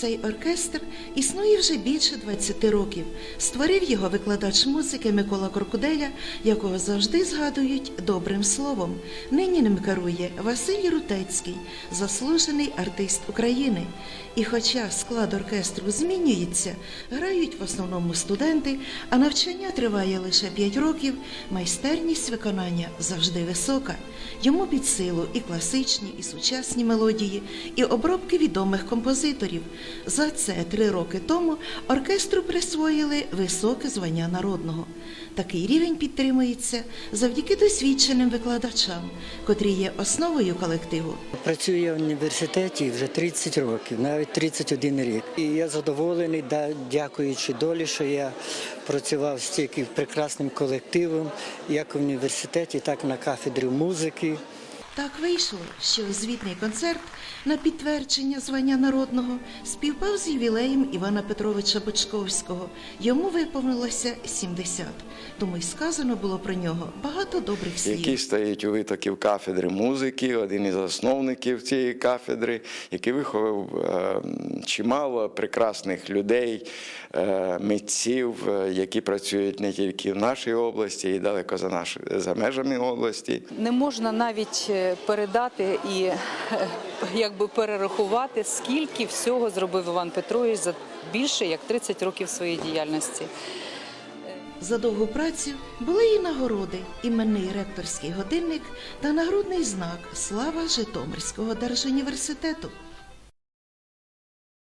Цей оркестр існує вже більше 20 років. Створив його викладач музики Микола Коркуделя, якого завжди згадують добрим словом. Нині ним керує Василь Рутецький, заслужений артист України. І хоча склад оркестру змінюється, грають в основному студенти, а навчання триває лише 5 років, майстерність виконання завжди висока. Йому під силу і класичні, і сучасні мелодії, і обробки відомих композиторів. За це три роки тому оркестру присвоїли високе звання народного. Такий рівень підтримується завдяки досвідченим викладачам, котрі є основою колективу. Працюю я в університеті вже 30 років, навіть 31 рік. І я задоволений, дякуючи долі, що я працював стільки прекрасним колективом, як в університеті, так і на кафедрі музики. Так вийшло, що звітний концерт на підтвердження звання народного співпав з ювілеєм Івана Петровича Бочковського. Йому виповнилося 70. Тому й сказано було про нього багато добрих слів. який стоїть у витоків кафедри музики, один із засновників цієї кафедри, який виховав е, чимало прекрасних людей, е, митців, е, які працюють не тільки в нашій області, і далеко за наш, за межами області. Не можна навіть передати і якби перерахувати, скільки всього зробив Іван Петрович за більше як 30 років своєї діяльності. За довгу працю були і нагороди, іменний ректорський годинник та нагрудний знак Слава Житомирського держуніверситету.